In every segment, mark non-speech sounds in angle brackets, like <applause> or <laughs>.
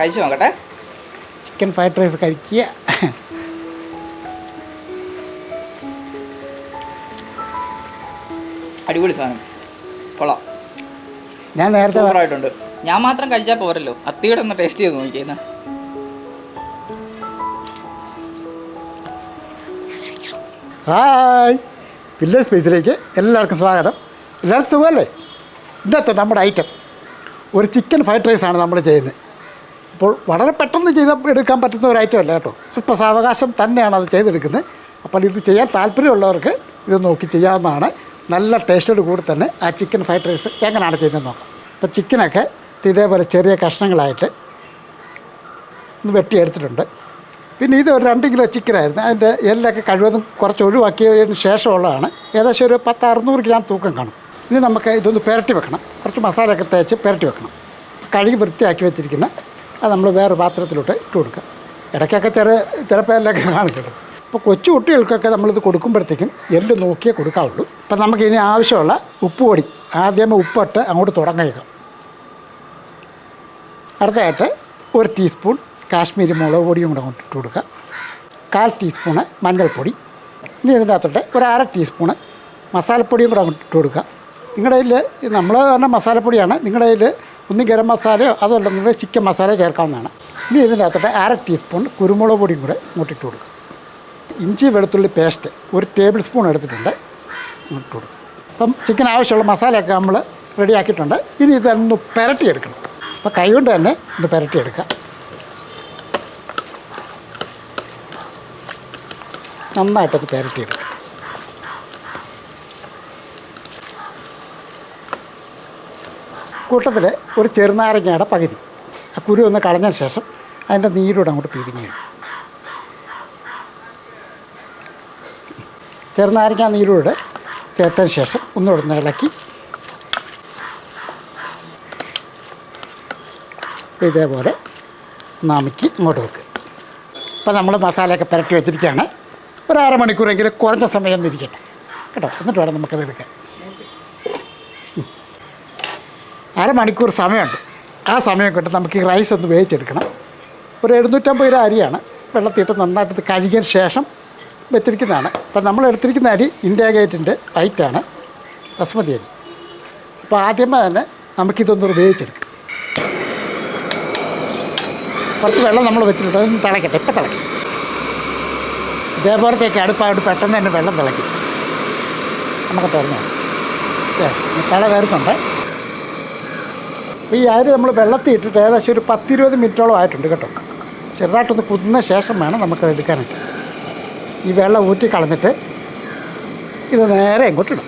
കഴിച്ചു നോക്കട്ടെ. Chicken fried rice കഴിക്കുക. അടിപൊളി സാധനം. കൊള്ളാം. ഞാൻ നേരത്തെ സൂപ്പറായിട്ടുണ്ട് ഞാൻ മാത്രം കഴിച്ചാൽ പോരല്ലോ. അത്തിയുടെ ഒന്ന് ടേസ്റ്റ് ചെയ്ത് നോക്കിയെന്ന്. ഹായ് വില്ലേജ് സ്പേസിലേക്ക് എല്ലാവർക്കും സ്വാഗതം. എല്ലാവർക്കും സുഖമല്ലേ? ഇന്നത്തെ നമ്മുടെ ഐറ്റം ഒരു ചിക്കൻ ഫ്രൈഡ് റൈസാണ് നമ്മൾ ചെയ്യുന്നത്. അപ്പോൾ വളരെ പെട്ടെന്ന് ചെയ്ത് എടുക്കാൻ പറ്റുന്ന ഒരു ഐറ്റം അല്ല കേട്ടോ. ഇപ്പം സാവകാശം തന്നെയാണ് അത് ചെയ്തെടുക്കുന്നത്. അപ്പോൾ ഇത് ചെയ്യാൻ താല്പര്യമുള്ളവർക്ക് ഇത് നോക്കി ചെയ്യാവുന്നതാണ്. നല്ല ടേസ്റ്റോട് കൂടി തന്നെ ആ ചിക്കൻ ഫ്രൈഡ് റൈസ് എങ്ങനെയാണ് ചെയ്യുന്നത് നോക്കാം. അപ്പോൾ ചിക്കനൊക്കെ ഇതേപോലെ ചെറിയ കഷ്ണങ്ങളായിട്ട് ഒന്ന് വെട്ടിയെടുത്തിട്ടുണ്ട്. പിന്നെ ഇത് ഒരു രണ്ട് കിലോ ചിക്കനായിരുന്നു അതിന്റെ എല്ലൊക്കെ കഴിവതും കുറച്ച് ഒഴിവാക്കിയതിന് ശേഷമുള്ളതാണ്. ഏകദേശം ഒരു പത്ത് അറുന്നൂറ് ഗ്രാം തൂക്കം കാണും. ഇനി നമുക്ക് ഇതൊന്ന് പുരട്ടി വെക്കണം. കുറച്ച് മസാലയൊക്കെ തേച്ച് പുരട്ടി വെക്കണം. കഴുകി വൃത്തിയാക്കി വെച്ചിരിക്കുന്ന അത് നമ്മൾ വേറെ പാത്രത്തിലോട്ട് ഇട്ട് കൊടുക്കുക ഇടയ്ക്കൊക്കെ ചെറിയ ചിലപ്പോൾ കാണും കാണിക്കട്ടെ അപ്പോൾ കൊച്ചു കുട്ടികൾക്കൊക്കെ നമ്മളിത് കൊടുക്കുമ്പോഴത്തേക്കും എല്ല് നോക്കിയേ കൊടുക്കാവുള്ളൂ. അപ്പം നമുക്ക് ഇനി ആവശ്യമുള്ള ഉപ്പ് പൊടി ആദ്യം ഉപ്പിട്ട് അങ്ങോട്ട് തുടങ്ങിയേക്കാം. അടുത്തതായിട്ട് ഒരു ടീസ്പൂൺ കാശ്മീരി മുളക് പൊടിയും കൂടെ അങ്ങോട്ട് ഇട്ട് കൊടുക്കുക കാൽ ടീസ്പൂണ് മഞ്ഞൾപ്പൊടി. ഇനി ഇതിന്റെ അകത്തോട്ട് ഒരു അര ടീസ്പൂണ് മസാലപ്പൊടിയും കൂടെ അങ്ങോട്ട് ഇട്ട് കൊടുക്കുക നിങ്ങളുടെ കയ്യിൽ നമ്മൾ തന്നെ മസാലപ്പൊടിയാണ്. നിങ്ങളുടെ കയ്യിൽ ഒന്നും ഗരം മസാലയോ അതല്ല നിങ്ങളുടെ ചിക്കൻ മസാല ചേർക്കാവുന്നതാണ്. ഇനി ഇതിന്റെ അകത്തോട്ട് അര ടീസ്പൂൺ കുരുമുളക് പൊടിയും കൂടെ ഇങ്ങോട്ടിട്ട് കൊടുക്കും. ഇഞ്ചി വെളുത്തുള്ളി പേസ്റ്റ് ഒരു ടേബിൾ സ്പൂൺ എടുത്തിട്ടുണ്ട്. ഇങ്ങോട്ട് കൊടുക്കും. അപ്പം ചിക്കൻ ആവശ്യമുള്ള മസാലയൊക്കെ നമ്മൾ റെഡിയാക്കിയിട്ടുണ്ട് ഇനി ഇതൊന്ന് പുരട്ടിയെടുക്കണം. അപ്പോൾ കൈ കൊണ്ട് തന്നെ ഇത് പുരട്ടിയെടുക്കുക നന്നായിട്ടത് പുരട്ടിയെടുക്കുക കൂട്ടത്തിൽ ഒരു ചെറുനാരങ്ങയുടെ പകുതി. ആ കുരു ഒന്ന് കളഞ്ഞതിന് ശേഷം അതിന്റെ നീരൂടെ അങ്ങോട്ട് പിരിഞ്ഞു ചെറുനാരങ്ങ നീരൂടെ ചേർത്തതിന് ശേഷം ഒന്നുകൂടെ ഒന്ന് ഇളക്കി. ഇതേപോലെ നാമിക്ക് ഇങ്ങോട്ട് വെക്കുക അപ്പോൾ നമ്മൾ മസാലയൊക്കെ പുരട്ടി വെച്ചിരിക്കുകയാണ്. ഒരു അരമണിക്കൂറെങ്കിലും കുറഞ്ഞ സമയം ഒന്നിരിക്കട്ടെ. കേട്ടോ എന്നിട്ട് വേണം നമുക്കത് എടുക്കാൻ. അരമണിക്കൂർ സമയമുണ്ട്. ആ സമയം കൊണ്ട് നമുക്ക് ഈ റൈസ് ഒന്ന് വേവിച്ചെടുക്കണം. ഒരു എഴുന്നൂറ്റമ്പത് രൂപ അരിയാണ് വെള്ളത്തിയിട്ട് നന്നായിട്ട് കഴുകിയ ശേഷം വെച്ചിരിക്കുന്നതാണ്. അപ്പം നമ്മൾ എടുത്തിരിക്കുന്ന അരി ഇന്ത്യ ഗേറ്റിന്റെ വൈറ്റാണ് ബസ്മതി അരി. അപ്പോൾ ആദ്യമേ തന്നെ നമുക്കിതൊന്ന് വേവിച്ചെടുക്കാം. കുറച്ച് വെള്ളം നമ്മൾ വെച്ചിട്ട് അതൊന്ന് തിളക്കട്ടെ. ഇപ്പം തിളക്കും. ഇതേപോലത്തേക്ക് അടുപ്പായിട്ട് പെട്ടെന്ന് തന്നെ വെള്ളം തിളയ്ക്കും നമുക്ക് തുറന്നു തിള വരുന്നുണ്ട് അപ്പോൾ ഈ അരി നമ്മൾ വെള്ളത്തിൽ ഇട്ടിട്ട് ഏകദേശം ഒരു പത്തിരുപത് മിനിറ്റോളം ആയിട്ടുണ്ട് കേട്ടോ. ചെറുതായിട്ടൊന്ന് കുതിർന്ന ശേഷം വേണം നമുക്കത് എടുക്കാനായിട്ട് ഈ വെള്ളം ഊറ്റി കളഞ്ഞിട്ട് ഇത് നേരെ ഇങ്ങോട്ടിടും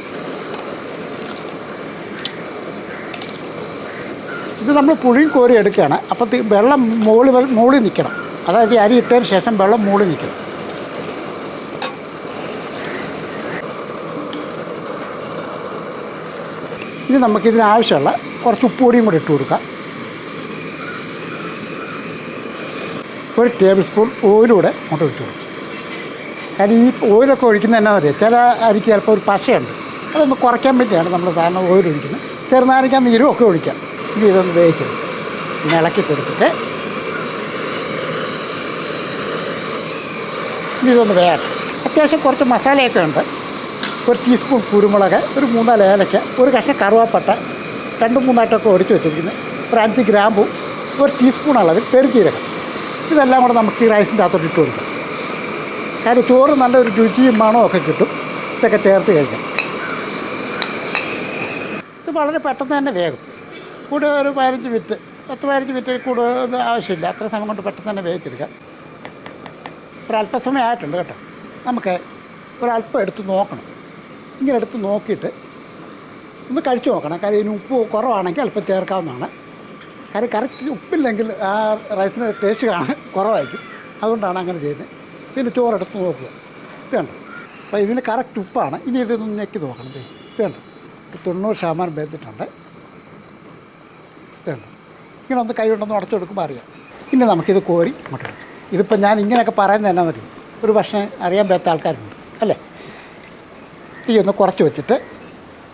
ഇത് നമ്മൾ പുളിയും കോരി എടുക്കുകയാണ്. അപ്പോൾ വെള്ളം മുകളിൽ മുകളിൽ നിൽക്കണം അതായത് അരി ഇട്ടതിന് ശേഷം വെള്ളം മുകളിൽ നിൽക്കണം ഇനി നമുക്കിതിന് ആവശ്യമുള്ള കുറച്ച് ഉപ്പ് പൊടിയും കൂടി ഇട്ട് കൊടുക്കാം. ഒരു ടേബിൾ സ്പൂൺ ഓയിലൂടെ അങ്ങോട്ട് ഒഴിച്ച് കൊടുക്കും. കാരണം ഈ ഓയിലൊക്കെ ഒഴിക്കുന്നത് എന്നാണെന്നറിയാം ചില അരിക്ക് ചിലപ്പോൾ ഒരു പശയുണ്ട്. അതൊന്ന് കുറയ്ക്കാൻ വേണ്ടിയാണ് നമ്മൾ സാധാരണ ഓയിൽ ഒഴിക്കുന്നത്. ചെറുനാരക്കാൻ നീരും ഒക്കെ ഒഴിക്കാം. ഇനി ഇതൊന്ന് വേവിച്ചെടുക്കും ഇനി ഇളക്കി കൊടുത്തിട്ട് ഇനി ഇതൊന്ന് വേണം അത്യാവശ്യം കുറച്ച് മസാലയൊക്കെ ഉണ്ട്. ഒരു ടീസ്പൂൺ കുരുമുളക് ഒരു മൂന്നാൽ ഏലക്ക ഒരു കഷ്ണം കറുവാപ്പട്ട രണ്ട് മൂന്നായിട്ടൊക്കെ ഒടിച്ച് വെച്ചിരിക്കുന്നത് ഒരു അഞ്ച് ഗ്രാമ്പും ഒരു ടീസ്പൂൺ അളവിൽ പെരുജീരകം. ഇതെല്ലാം കൂടെ നമുക്ക് ഈ റൈസിന്റെ അകത്തോട്ട് ഇട്ട് കൊടുക്കാം. കാര്യം ചോറ് നല്ലൊരു രുചിയും മണവും ഒക്കെ കിട്ടും. ഇതൊക്കെ ചേർത്ത് കഴിക്കാം ഇത് വളരെ പെട്ടെന്ന് തന്നെ വേഗം കൂടെ ഒരു പതിനഞ്ച് മിനിറ്റ് പത്ത് പതിനഞ്ച് മിനിറ്റ് ഒന്നും ആവശ്യമില്ല. അത്ര സമയം കൊണ്ട് പെട്ടെന്ന് തന്നെ വേവിച്ചെടുക്കാം. ഒരല്പസമയം ആയിട്ടുണ്ട് കേട്ടോ. നമുക്ക് ഒരല്പം എടുത്ത് നോക്കണം. ഇങ്ങനെ എടുത്ത് നോക്കിയിട്ട് ഒന്ന് കഴിച്ചു നോക്കണം. കാര്യം ഇതിന് ഉപ്പ് കുറവാണെങ്കിൽ അല്പം ചേർക്കാവുന്നതാണ്. കാര്യം കറക്റ്റ് ഉപ്പില്ലെങ്കിൽ ആ റൈസിന് ടേസ്റ്റ് കാണാൻ കുറവായിരിക്കും. അതുകൊണ്ടാണ് അങ്ങനെ ചെയ്യുന്നത്. പിന്നെ ചോറെടുത്ത് നോക്കുക. ഇത് കണ്ടോ? അപ്പോൾ ഇതിന് കറക്റ്റ് ഉപ്പാണ്. ഇനി ഇതൊന്ന് ഞെക്കി നോക്കണം. ഇത് ഒരു തൊണ്ണൂറ് ശതമാനം വെന്തിട്ടുണ്ട് ഇത് കണ്ടോ? ഇങ്ങനെ ഒന്ന് കൈ കൊണ്ടൊന്ന് ഉടച്ചു കൊടുക്കുമ്പോൾ അറിയാം. ഇനി നമുക്കിത് കോരി ഇങ്ങോട്ട് ഇതിപ്പോൾ ഞാൻ ഇങ്ങനെയൊക്കെ പറയുന്നത് എന്നാണെന്നറിയും ഒരു പക്ഷേ അറിയാൻ പറ്റാത്ത ആൾക്കാരുണ്ട്. അല്ലേ? തീ ഒന്ന് കുറച്ച് വെച്ചിട്ട്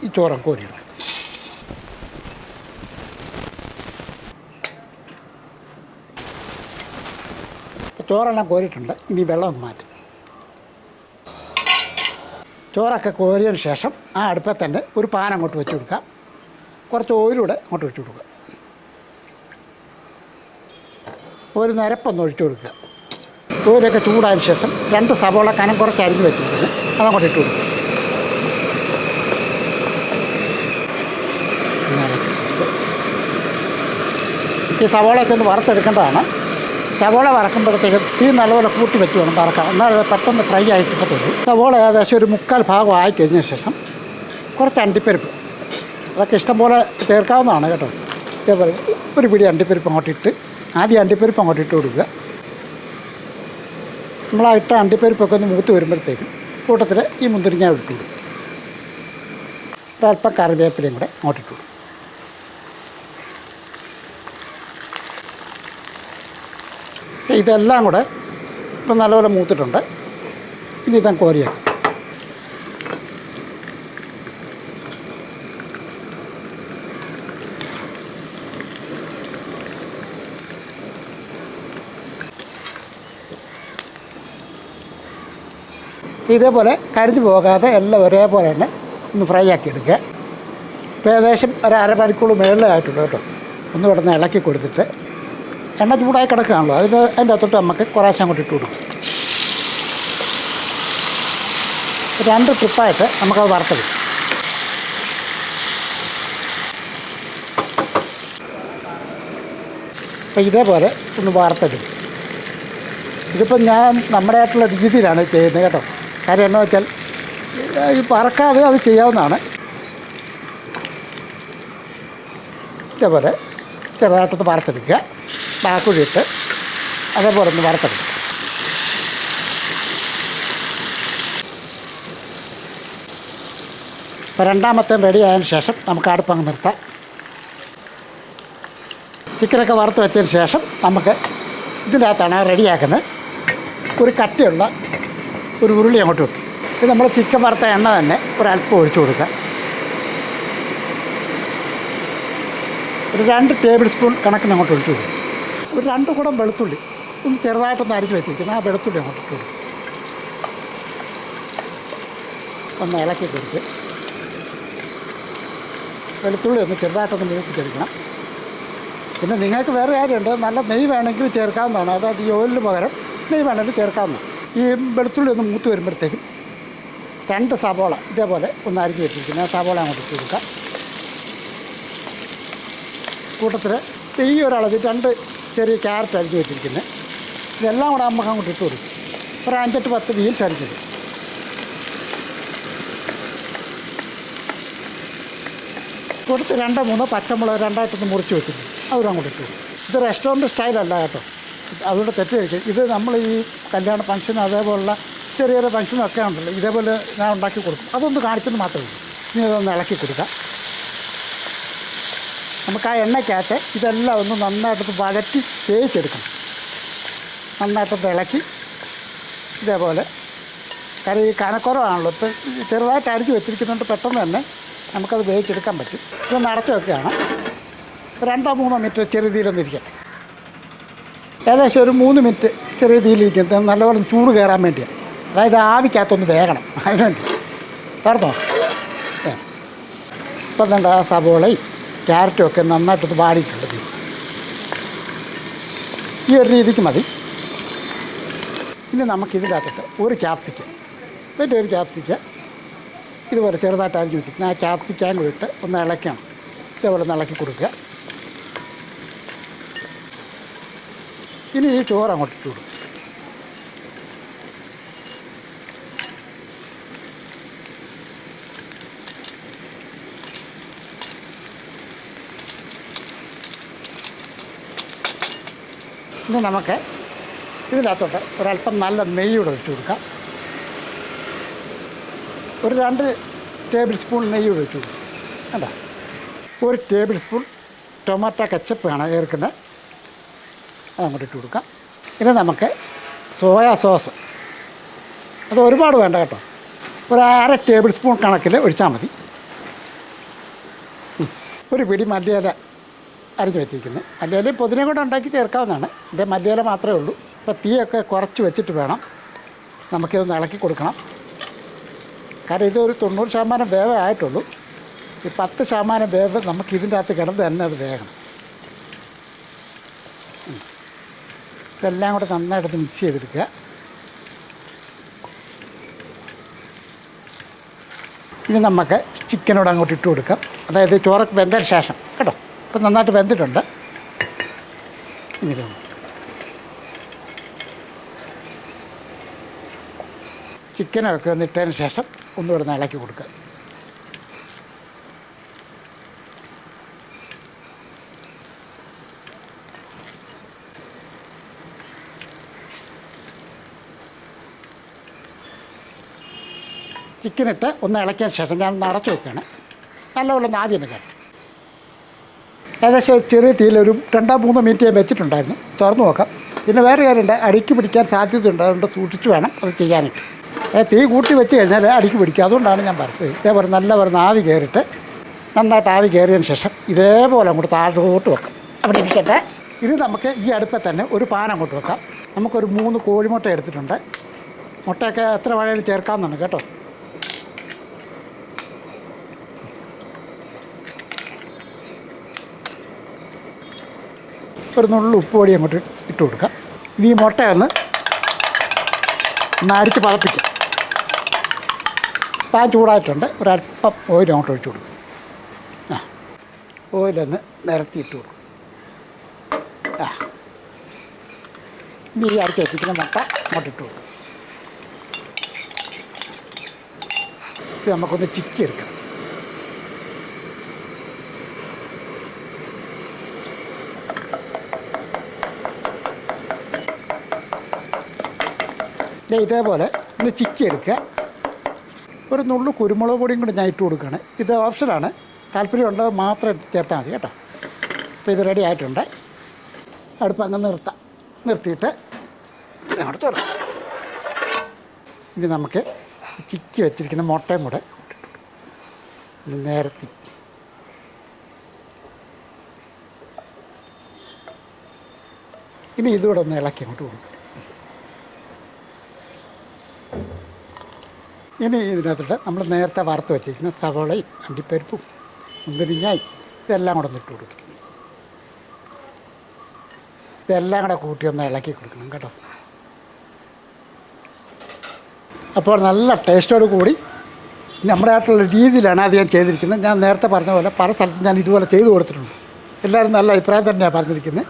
ഈ ചോറും കോരിയിടാം ചോറെല്ലാം കോരിയിട്ടുണ്ട്. ഇനി വെള്ളം ഒന്ന് മാറ്റും. ചോറൊക്കെ കോരിയതിന് ശേഷം ആ അടുപ്പിൽ തന്നെ ഒരു പാൻ അങ്ങോട്ട് വെച്ച് കൊടുക്കുക കുറച്ച് ഓയിലൂടെ അങ്ങോട്ട് വെച്ച് കൊടുക്കുക. ഒരു നിരപ്പൊന്ന് ഒഴിച്ചു കൊടുക്കുക. ഓയിലൊക്കെ ചൂടായതിന് ശേഷം രണ്ട് സവോള കനം കുറച്ച് അരിഞ്ഞ് വെച്ചിരിക്കുന്നത് അതങ്ങോട്ട് ഇട്ട് കൊടുക്കുക ഇങ്ങനെ ഇളക്കി കൊടുക്കുക. ഈ സവാളയൊക്കെ ഒന്ന് വറുത്തെടുക്കേണ്ടതാണ്. സവോള വറക്കുമ്പോഴത്തേക്ക് തീ നല്ലപോലെ കൂട്ടി വെച്ച് വേണം വറക്കാൻ. എന്നാലത് പെട്ടെന്ന് ഫ്രൈ ആയി കിട്ടത്തുള്ളൂ. സവോള ഏകദേശം ഒരു മുക്കാൽ ഭാഗം ആയി കഴിഞ്ഞ ശേഷം കുറച്ച് അണ്ടിപ്പരിപ്പ്. അതൊക്കെ ഇഷ്ടംപോലെ ചേർക്കാവുന്നതാണ് കേട്ടോ. ഇതേപോലെ ഒരു പിടി അണ്ടിപ്പരിപ്പ് അങ്ങോട്ട് ഇട്ട് ആദ്യം അണ്ടിപ്പരിപ്പ് അങ്ങോട്ട് ഇട്ട് കൊടുക്കുക. നമ്മൾ ആ ഇട്ട അണ്ടിപ്പരിപ്പൊക്കെ ഒന്ന് മൂത്ത് വരുമ്പോഴത്തേക്കും കൂട്ടത്തിൽ ഈ മുന്തിരിങ്ങ ഇട്ടു ഒരല്പം കറിവേപ്പിലയും കൂടെ അങ്ങോട്ട് ഇട്ട് കൊടുക്കും ഇതെല്ലാം കൂടെ ഇപ്പം നല്ലപോലെ മൂത്തിട്ടുണ്ട്. ഇനി ഇതാ കോരിയാക്കും. ഇതേപോലെ കരിഞ്ഞു പോകാതെ എല്ലാം ഒരേപോലെ തന്നെ ഒന്ന് ഫ്രൈ ആക്കി എടുക്കുക. ഇപ്പോൾ ഏകദേശം ഒരു അരമണിക്കൂർ മേളിലായിട്ടുണ്ട് കേട്ടോ. ഒന്ന് കിടന്ന് ഇളക്കി കൊടുത്തിട്ട് എണ്ണ ചൂടായി കിടക്കുകയാണല്ലോ. അതിന് അതിന്റെ അകത്തോട്ട് നമുക്ക് കുറേശ്ശെ അങ്ങോട്ട് ഇട്ട് കൊടുക്കും. രണ്ട് ട്രിപ്പായിട്ട് നമുക്കത് വറുത്തത് അപ്പോൾ ഇതേപോലെ ഒന്ന് വാർത്തെടുക്കും ഇതിപ്പോൾ ഞാൻ നമ്മുടെ ആയിട്ടുള്ള രീതിയിലാണ് ചെയ്യുന്നത് കേട്ടോ. കാര്യം എന്നു വെച്ചാൽ ഈ പറക്കാതെ അത് ചെയ്യാവുന്നതാണ്. ഇതേപോലെ ചെറുതായിട്ടൊന്ന് വറുത്തെടുക്കുക. ബാക്കുഴി ഇട്ട് അതേപോലെ ഒന്ന് വറുത്തെടുക്കുക ഇപ്പോൾ രണ്ടാമത്തെ റെഡി ആയതിന് ശേഷം നമുക്ക് അടുപ്പങ്ങ് നിർത്താം. ചിക്കനൊക്കെ വറുത്ത് വെച്ചതിന് ശേഷം നമുക്ക് ഇതിന്റെ അകത്താണ് റെഡിയാക്കുന്നത് ഒരു കട്ടിയുള്ള ഒരു ഉരുളി അങ്ങോട്ട് വെക്കും. ഇത് നമ്മൾ ചിക്കൻ വറുത്ത എണ്ണ തന്നെ ഒരല്പം ഒഴിച്ചു കൊടുക്കുക. ഒരു രണ്ട് ടേബിൾ സ്പൂൺ കണക്കിന് അങ്ങോട്ട് ഒഴിച്ചു കൊടുക്കും ഒരു രണ്ട് കുടം വെളുത്തുള്ളി. ഒന്ന് ചെറുതായിട്ടൊന്ന് അരിഞ്ഞ് വെച്ചിരിക്കുന്നത് ആ വെളുത്തുള്ളി അങ്ങോട്ട് ഒന്ന് ഇളക്കി കൊടുത്ത്. വെളുത്തുള്ളി ഒന്ന് ചെറുതായിട്ടൊന്ന് മൂപ്പിച്ചെടുക്കണം. പിന്നെ നിങ്ങൾക്ക് വേറെ കാര്യമുണ്ട്. നല്ല നെയ് വേണമെങ്കിൽ ചേർക്കാവുന്നതാണ്. അതായത് ഈ ഓയിലിന് പകരം നെയ് വേണമെങ്കിൽ ചേർക്കാവുന്നതാണ്. ഈ വെളുത്തുള്ളി ഒന്ന് മൂത്ത് വരുമ്പോഴത്തേക്കും രണ്ട് സവോള ഇതേപോലെ ഒന്ന് അരിഞ്ഞ് വെച്ചിരിക്കുന്നത് സവോള അങ്ങോട്ട് ഇട്ട് കൊടുക്കാം. കൂട്ടത്തിൽ ഈ ഒരളവിൽ രണ്ട് ചെറിയ ക്യാരറ്റ് അരിഞ്ഞ് വെച്ചിരിക്കുന്നത് ഇതെല്ലാം കൂടെ നമുക്ക് അങ്ങോട്ട് ഇട്ട് കൊടുക്കും. ഒരു അഞ്ചെട്ട് പത്ത് ബീൻസ് അരിഞ്ഞത്. കൊടുത്ത് രണ്ടോ മൂന്നോ പച്ചമുളക് രണ്ടായിട്ടൊന്ന് മുറിച്ച് വെക്കുന്നു അവരും അങ്ങോട്ട് ഇട്ടു കൊടുക്കും. ഇത് റെസ്റ്റോറന്റ് സ്റ്റൈലല്ല കേട്ടോ. അതുകൊണ്ട് തെറ്റിദ്ധരിക്കും ഇത് നമ്മൾ ഈ കല്യാണ ഫംഗ്ഷൻ അതേപോലുള്ള ചെറിയ ചെറിയ ഫംഗ്ഷനൊക്കെ ഉണ്ടല്ലോ. ഇതേപോലെ ഞാൻ ഉണ്ടാക്കി കൊടുക്കും. അതൊന്ന് കാണിച്ചെന്ന് മാത്രമേ ഉള്ളൂ. ഇനി അതൊന്ന് ഇളക്കി കൊടുക്കാം. നമുക്ക് ആ എണ്ണയ്ക്കകത്ത് ഇതെല്ലാം ഒന്ന് നന്നായിട്ട് വഴറ്റി തേച്ചെടുക്കണം നന്നായിട്ടൊന്ന് ഇളക്കി. ഇതേപോലെ. കാരണം ഈ കനക്കുറവാണല്ലോ. ഇപ്പം ചെറുതായിട്ട് അരിഞ്ഞ് വെച്ചിരിക്കുന്നുണ്ട് പെട്ടെന്ന് തന്നെ നമുക്കത് വേവിച്ചെടുക്കാൻ പറ്റും. ഇതൊന്ന് അടച്ചു വെക്കുകയാണ്. രണ്ടോ മൂന്നോ മിനിറ്റ് ചെറിയ തീയിലൊന്ന് ഇരിക്കട്ടെ. ഏകദേശം ഒരു മൂന്ന് മിനിറ്റ് ചെറിയ തീയിലിരിക്കുന്നത് നല്ലപോലെ ചൂട് കയറാൻ വേണ്ടിയാണ്. അതായത് ആവിക്കകത്തൊന്ന് വേകണം. അതിനുവേണ്ടി തുറന്നോ. ഇപ്പം തന്നെ ആ സവോളയും ക്യാരറ്റും ഒക്കെ നന്നായിട്ടൊന്ന് വാടിയിട്ടുണ്ട്. ഇതിൽ. ഈ ഒരു രീതിക്ക് മതി. ഇനി നമുക്ക് ഇതിന്റെ അകത്തിട്ട് ഒരു ക്യാപ്സിക്ക. മറ്റേ ഒരു ക്യാപ്സിക്ക. ഇതുപോലെ ചെറുതായിട്ട് അരിഞ്ഞ് വെച്ചിട്ട് ആ ക്യാപ്സിക്കാൻ കൂടി ഒന്ന് ഇളക്കണം. ഇതേപോലെ ഒന്ന് ഇളക്കി കൊടുക്കുക. ഇനി ഈ ചോറ് അങ്ങോട്ട് ഇട്ട് കൊടുക്കും ഇനി നമുക്ക് ഇതിനകത്തോട്ട് ഒരല്പം നല്ല നെയ്യൂടെ ഇട്ട് കൊടുക്കാം. ഒരു രണ്ട് ടേബിൾ സ്പൂൺ നെയ്യൂടെ ഇട്ട് കൊടുക്കും. കണ്ടോ? ഒരു ടേബിൾ സ്പൂൺ ടൊമാറ്റോ കച്ചപ്പ് ആണ് ചേർക്കുന്നത്. അത് അങ്ങോട്ട് ഇട്ട് കൊടുക്കാം. ഇനി നമുക്ക് സോയാ സോസ്. അത് ഒരുപാട് വേണ്ട കേട്ടോ. ഒരു അര ടേബിൾ സ്പൂൺ കണക്കിൽ ഒഴിച്ചാൽ മതി. ഒരു പിടി മല്ലിയില അരിഞ്ഞ് വെച്ചിരിക്കുന്നത് അല്ലെങ്കിൽ പൊതിനെ കൂടെ ഉണ്ടാക്കി ചേർക്കാവുന്നതാണ്. എന്റെ മല്ലിയില മാത്രമേ ഉള്ളൂ. അപ്പോൾ തീയൊക്കെ കുറച്ച് വെച്ചിട്ട് വേണം. നമുക്കിതൊന്ന് ഇളക്കി കൊടുക്കണം. കാരണം ഇതൊരു തൊണ്ണൂറ് ശതമാനം വേവേ ആയിട്ടുള്ളൂ. ഈ പത്ത് ശതമാനം വേവ് നമുക്ക് ഇതിന്റെ അകത്ത് കിടന്ന് തന്നെ അത് വേകണം. ഇതെല്ലാം കൂടെ നന്നായിട്ട് മിക്സ് ചെയ്തെടുക്കുക. ഇനി നമുക്ക് ചിക്കനോട് അങ്ങോട്ട് ഇട്ട് കൊടുക്കാം. അതായത് ചോറൊക്കെ വെന്തതിന് ശേഷം. കേട്ടോ? ഇപ്പം നന്നായിട്ട് വെന്തിട്ടുണ്ട്. ഇത് ചിക്കനൊക്കെ വന്നിട്ടതിന് ശേഷം ഒന്നുകൂടെ ഒന്ന് ഇളക്കി കൊടുക്കുക. ചിക്കനിട്ട് ഒന്ന് ഇളക്കിയ ശേഷം ഞാൻ ഒന്ന് അടച്ചു വെക്കുകയാണ്. നല്ലപോലെ ഒന്ന് ആദ്യം കയറി ഏകദേശം ചെറിയ തീയിൽ ഒരു രണ്ടോ മൂന്നോ മിനിറ്റ് വെച്ചിട്ടുണ്ടായിരുന്നു. തുറന്നു നോക്കാം. പിന്നെ വേറെ കാര്യമുണ്ട് അടിക്ക് പിടിക്കാൻ സാധ്യതയുണ്ട് അതുകൊണ്ട് സൂക്ഷിച്ച് വേണം അത് ചെയ്യാനായിട്ട്. തീ കൂട്ടി വെച്ച് കഴിഞ്ഞാൽ അടിക്ക് പിടിക്കും. അതുകൊണ്ടാണ് ഞാൻ പറഞ്ഞത്. ഇതേപോലെ നല്ല പറഞ്ഞ ആവി കയറിയിട്ട് നന്നായിട്ട് ആവി കയറിയതിന് ശേഷം ഇതേപോലെ അങ്ങോട്ട് താഴോട്ട് വെക്കാം. അവിടെ ഇരിക്കട്ടെ. ഇനി നമുക്ക് ഈ അടുപ്പിൽ തന്നെ ഒരു പാൻ അങ്ങോട്ട് വെക്കാം. നമുക്കൊരു മൂന്ന് കോഴിമുട്ട എടുത്തിട്ടുണ്ട്. മുട്ടയൊക്കെ എത്ര വേണേലും ചേർക്കാമെന്നാണ് കേട്ടോ. ഒരു നുള്ളിൽ ഉപ്പ് പൊടി അങ്ങോട്ട് ഇട്ട് കൊടുക്കാം. ഇനി ഈ മുട്ട ഒന്ന് അടിച്ച് പതപ്പിക്കും. പാൻ ചൂടായിട്ടുണ്ട്. ഒരല്പം ഓയിൽ അങ്ങോട്ട് ഒഴിച്ചു കൊടുക്കും. ആ ഓയിലൊന്ന് നിരത്തി ഇട്ട് കൊടുക്കും. ആ ഇനി ഈ അരച്ച് വെച്ചിരിക്കുന്ന മുട്ട അങ്ങോട്ട് ഇട്ട് കൊടുക്കും. ഇത് നമുക്കൊന്ന് ചിക്കി എടുക്കണം ഇതേപോലെ ഒന്ന് ചിക്കി എടുക്കുക ഒരു നുള്ളു കുരുമുളക് പൊടിയും കൂടി ഞാൻ ഇട്ട് കൊടുക്കുകയാണ്. ഇത് ഓപ്ഷനാണ് താല്പര്യമുള്ളത് മാത്രം ചേർത്താൽ മതി കേട്ടോ. അപ്പോൾ ഇത് റെഡി ആയിട്ടുണ്ട്. അടുപ്പ് അങ്ങ് നിർത്താം നിർത്തിയിട്ട് തുറക്കാം ഇനി നമുക്ക് ചിക്കി വെച്ചിരിക്കുന്ന മുട്ടയും കൂടെ നേരത്തി. ഇനി ഇതുകൂടെ ഒന്ന് ഇളക്കി അങ്ങോട്ട് കൊടുക്കും ഇനി ഇതിനകത്തോട്ട് നമ്മൾ നേരത്തെ വറുത്ത് വെച്ചിരിക്കുന്ന സവോളയും അണ്ടിപ്പരിപ്പും മുന്തിരിങ്ങായി ഇതെല്ലാം കൂടെ ഒന്ന് ഇട്ട് കൊടുക്കും. ഇതെല്ലാം കൂടെ കൂട്ടി ഒന്ന് ഇളക്കി കൊടുക്കണം കേട്ടോ. അപ്പോൾ നല്ല ടേസ്റ്റോട് കൂടി നമ്മുടെ ആയിട്ടുള്ള രീതിയിലാണ് അത് ഞാൻ ചെയ്തിരിക്കുന്നത്. ഞാൻ നേരത്തെ പറഞ്ഞ പോലെ പല സ്ഥലത്തും ഞാൻ ഇതുപോലെ ചെയ്തു കൊടുത്തിട്ടുണ്ട്. എല്ലാവരും നല്ല അഭിപ്രായം തന്നെയാണ് പറഞ്ഞിരിക്കുന്നത്.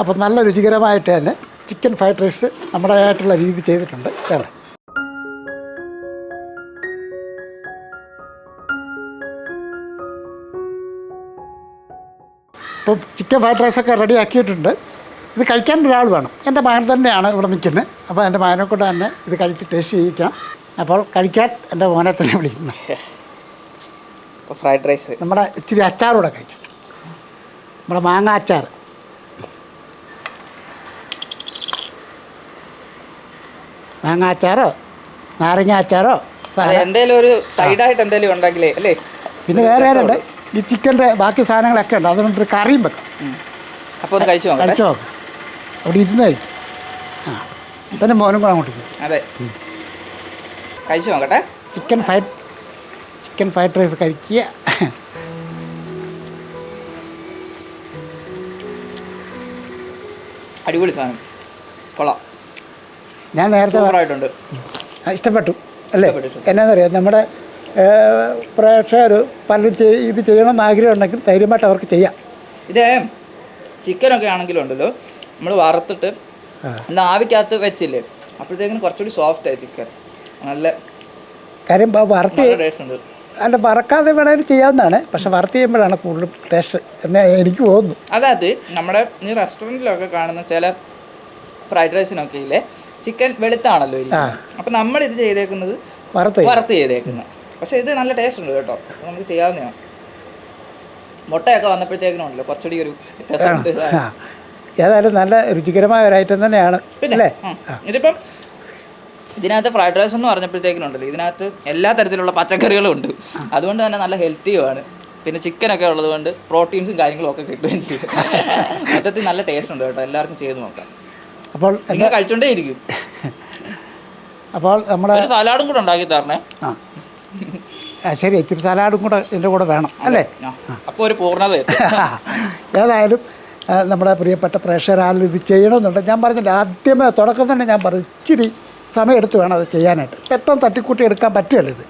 അപ്പോൾ നല്ല രുചികരമായിട്ട് തന്നെ ചിക്കൻ ഫ്രൈഡ് റൈസ് നമ്മുടെ ആയിട്ടുള്ള രീതി ചെയ്തിട്ടുണ്ട് വേണം ഇപ്പം ചിക്കൻ ഫ്രൈഡ് റൈസൊക്കെ റെഡി ആക്കിയിട്ടുണ്ട്. ഇത് കഴിക്കാൻ ഒരാൾ വേണം. എന്റെ മകൻ തന്നെയാണ് ഇവിടെ നിൽക്കുന്നത്. അപ്പോൾ എന്റെ മകനെ കൊണ്ട് തന്നെ ഇത് കഴിച്ച് ടേസ്റ്റ് ചെയ്യിക്കാം. അപ്പോൾ കഴിക്കാൻ എന്റെ മോനെ തന്നെ വിളിക്കുന്നു. ഫ്രൈഡ് റൈസ് നമ്മുടെ ഇച്ചിരി അച്ചാറൂടെ കഴിക്കും. നമ്മുടെ മാങ്ങ അച്ചാർ. മാങ്ങ അച്ചാറോ? നാരങ്ങ അച്ചാറോ? എന്തെങ്കിലും ഒരു സൈഡായിട്ട് എന്തേലും ഉണ്ടെങ്കിലേ അല്ലേ? പിന്നെ വേറെ ആരുണ്ട് ഈ ചിക്കന്റെ ബാക്കി സാധനങ്ങളൊക്കെ ഉണ്ട്. അതുകൊണ്ട് കറിയും വെക്കാം. അപ്പോൾ ഒന്ന് കഴിച്ചു കഴിച്ചോ അവിടെ ഇരുന്ന് കഴിക്കും. ആ. പിന്നെ മോനും കൂടെ അങ്ങോട്ട് അതെ. കഴിച്ചു നോക്കട്ടെ. Chicken fried chicken fried rice കഴിക്കുക. അടിപൊളി സാധനം. കൊള്ളാം. ഞാൻ നേരത്തെ ഇഷ്ടപ്പെട്ടു. അല്ലേ. എന്നാന്നറിയാം? നമ്മുടെ പ്രേക്ഷകർ പലരും ഇത് ചെയ്യണമെന്ന് ആഗ്രഹം ഉണ്ടെങ്കിൽ ധൈര്യമായിട്ട് അവർക്ക് ചെയ്യാം. ഇത് ചിക്കനൊക്കെ ആണെങ്കിലും ഉണ്ടല്ലോ നമ്മൾ വറുത്തിട്ട് എന്നാൽ ആവിക്കകത്ത് വെച്ചില്ലേ അപ്പോഴത്തേക്കിനും കുറച്ചുകൂടി സോഫ്റ്റ് ആയി ചിക്കൻ. നല്ല കാര്യം വറുത്ത് അല്ല വറക്കാതെ വേണമെങ്കിൽ ചെയ്യാവുന്നതാണ് പക്ഷെ വറുത്ത് ചെയ്യുമ്പോഴാണ് കൂടുതൽ ടേസ്റ്റ് എന്ന് എനിക്ക് തോന്നുന്നു. അതായത് നമ്മുടെ ഈ റെസ്റ്റോറന്റിലൊക്കെ കാണുന്ന ചില ഫ്രൈഡ് റൈസിനൊക്കെ ഇല്ലേ ചിക്കൻ വെളുത്താണല്ലോ അപ്പം നമ്മൾ ഇത് ചെയ്തേക്കുന്നത് വറുത്ത്. വറുത്ത് ചെയ്തേക്കുന്നത്. പക്ഷെ ഇത് നല്ല ടേസ്റ്റ് ഉണ്ട് കേട്ടോ. നമുക്ക് ചെയ്യാവുന്നതാണ്. മുട്ടയൊക്കെ വന്നപ്പോഴത്തേക്കിനും ഉണ്ടല്ലോ കുറച്ചുകൂടി ഒരു ഏതായാലും നല്ല രുചികരമായ ഒരു ഐറ്റം തന്നെയാണ് പിന്നെ ഇതിപ്പം ഇതിനകത്ത് ഫ്രൈഡ് റൈസ് എന്ന് പറഞ്ഞപ്പോഴത്തേക്കിനുണ്ടല്ലോ ഇതിനകത്ത് എല്ലാ തരത്തിലുള്ള പച്ചക്കറികളും ഉണ്ട്. അതുകൊണ്ട് തന്നെ നല്ല ഹെൽത്തിയുമാണ് പിന്നെ ചിക്കനൊക്കെ ഉള്ളത് കൊണ്ട് പ്രോട്ടീൻസും കാര്യങ്ങളും ഒക്കെ കിട്ടുകയും ചെയ്യും. മൊത്തത്തിൽ നല്ല ടേസ്റ്റ് ഉണ്ട് കേട്ടോ എല്ലാവർക്കും ചെയ്ത് നോക്കാം. അപ്പോൾ എല്ലാം കഴിച്ചോണ്ടേ ഇരിക്കും <laughs> അപ്പോൾ നമ്മുടെ സാലാഡും കൂടെ ഉണ്ടാക്കി തരണേ. ആ, ശരി ഇത്തിരി സലാഡും കൂടെ ഇതിന്റെ കൂടെ വേണം അല്ലേ? അപ്പോൾ ഒരു പൂർണത. <laughs> ഏതായാലും നമ്മുടെ പ്രിയപ്പെട്ട പ്രേക്ഷകരാലും ഇത് ചെയ്യണമെന്നുണ്ട്. ഞാൻ പറഞ്ഞില്ല ആദ്യമേ തുടക്കം തന്നെ ഞാൻ പറഞ്ഞു ഇച്ചിരി സമയമെടുത്ത് വേണം അത് ചെയ്യാനായിട്ട്. പെട്ടെന്ന് തട്ടിക്കൂട്ടി എടുക്കാൻ പറ്റുമല്ലോ ഇത്.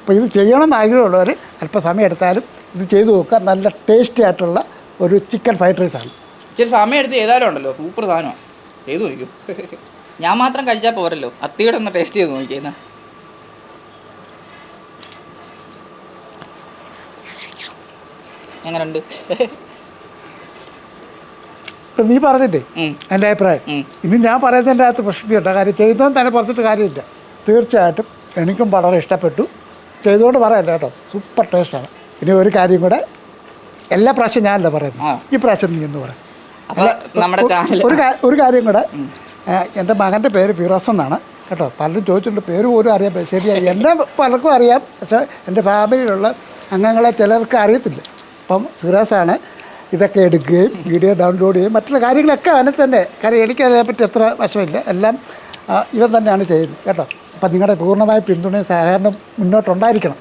അപ്പോൾ ഇത് ചെയ്യണമെന്ന് ആഗ്രഹമുള്ളവർ അല്പം സമയം എടുത്താലും ഇത് ചെയ്തു നോക്കുക. നല്ല ടേസ്റ്റി ആയിട്ടുള്ള ഒരു ചിക്കൻ ഫ്രൈഡ് റൈസ് ആണ്. ഇച്ചിരി സമയം എടുത്ത് ചെയ്താലും ഉണ്ടല്ലോ സൂപ്പർ സാധനമാണ്. ചെയ്തു നോക്കും <laughs> ഞാൻ മാത്രം കഴിച്ചാൽ പോരല്ലോ. അത്തിയുടെ ഒന്ന് ടേസ്റ്റ് ചെയ്ത് നോക്കിയെന്നാ എങ്ങനെയുണ്ട് ഇപ്പം നീ പറഞ്ഞില്ലേ. എന്റെ അഭിപ്രായം. ഇനി ഞാൻ പറയുന്നതിന്റെ അകത്ത് പ്രശ്നമുണ്ട് കാര്യം ചെയ്തോന്ന് തന്നെ പറഞ്ഞിട്ട് കാര്യമില്ല. തീർച്ചയായിട്ടും എനിക്കും വളരെ ഇഷ്ടപ്പെട്ടു. ചെയ്തുകൊണ്ട് പറയല്ല കേട്ടോ. സൂപ്പർ ടേസ്റ്റാണ്. ഇനി ഒരു കാര്യം കൂടെ എല്ലാ പ്രാവശ്യം ഞാനല്ല പറയുന്നു പറയുന്നത്. ഈ പ്രാവശ്യം നീ എന്ന് പറയാം. ഒരു ഒരു കാര്യം കൂടെ. എന്റെ മകന്റെ പേര് ഫിറോസ് എന്നാണ്. കേട്ടോ പലരും ചോദിച്ചിട്ടുണ്ട്. പേര് പോലും അറിയാൻ ശരിയായി. എന്നെ പലർക്കും അറിയാം. പക്ഷേ എന്റെ ഫാമിലിയിലുള്ള അംഗങ്ങളെ ചിലർക്ക് അറിയത്തില്ല. അപ്പം ഫിറാസാണ് ഇതൊക്കെ എടുക്കുകയും വീഡിയോ ഡൗൺലോഡ് ചെയ്യുകയും മറ്റുള്ള കാര്യങ്ങളൊക്കെ അവനെ തന്നെ കാര്യം എനിക്ക് അതിനെപ്പറ്റി അത്ര വശമില്ല. എല്ലാം ഇവൻ തന്നെയാണ് ചെയ്യുന്നത് കേട്ടോ? അപ്പം നിങ്ങളുടെ പൂർണമായ പിന്തുണയും സഹകരണം മുന്നോട്ടുണ്ടായിരിക്കണം.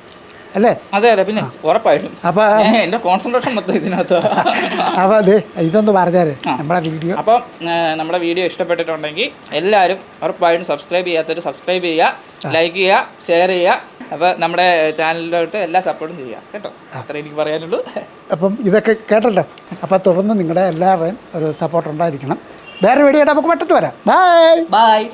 അല്ലേ? അതെ അതെ പിന്നെ ഉറപ്പായിട്ടും. അപ്പോൾ എന്റെ കോൺസെൻട്രേഷൻ മൊത്തം ഇതിനകത്ത്. അപ്പോൾ അതെ ഇതൊന്ന് പറഞ്ഞാൽ നമ്മളെ വീഡിയോ. അപ്പം നമ്മുടെ വീഡിയോ ഇഷ്ടപ്പെട്ടിട്ടുണ്ടെങ്കിൽ എല്ലാവരും ഉറപ്പായിട്ടും സബ്സ്ക്രൈബ് ചെയ്യാത്തവർ സബ്സ്ക്രൈബ് ചെയ്യുക ലൈക്ക് ചെയ്യുക ഷെയർ ചെയ്യുക. അപ്പോൾ നമ്മുടെ ചാനലിലോട്ട് എല്ലാ സപ്പോർട്ടും ചെയ്യുക കേട്ടോ? അത്ര എനിക്ക് പറയാനുള്ളൂ. അപ്പം ഇതൊക്കെ കേട്ടല്ലോ? അപ്പോൾ തുടർന്ന് നിങ്ങളുടെ എല്ലാവരുടെയും ഒരു സപ്പോർട്ട് ഉണ്ടായിരിക്കണം. വേറെ വീഡിയോ നമുക്ക് പെട്ടെന്ന് വരാം. Bye bye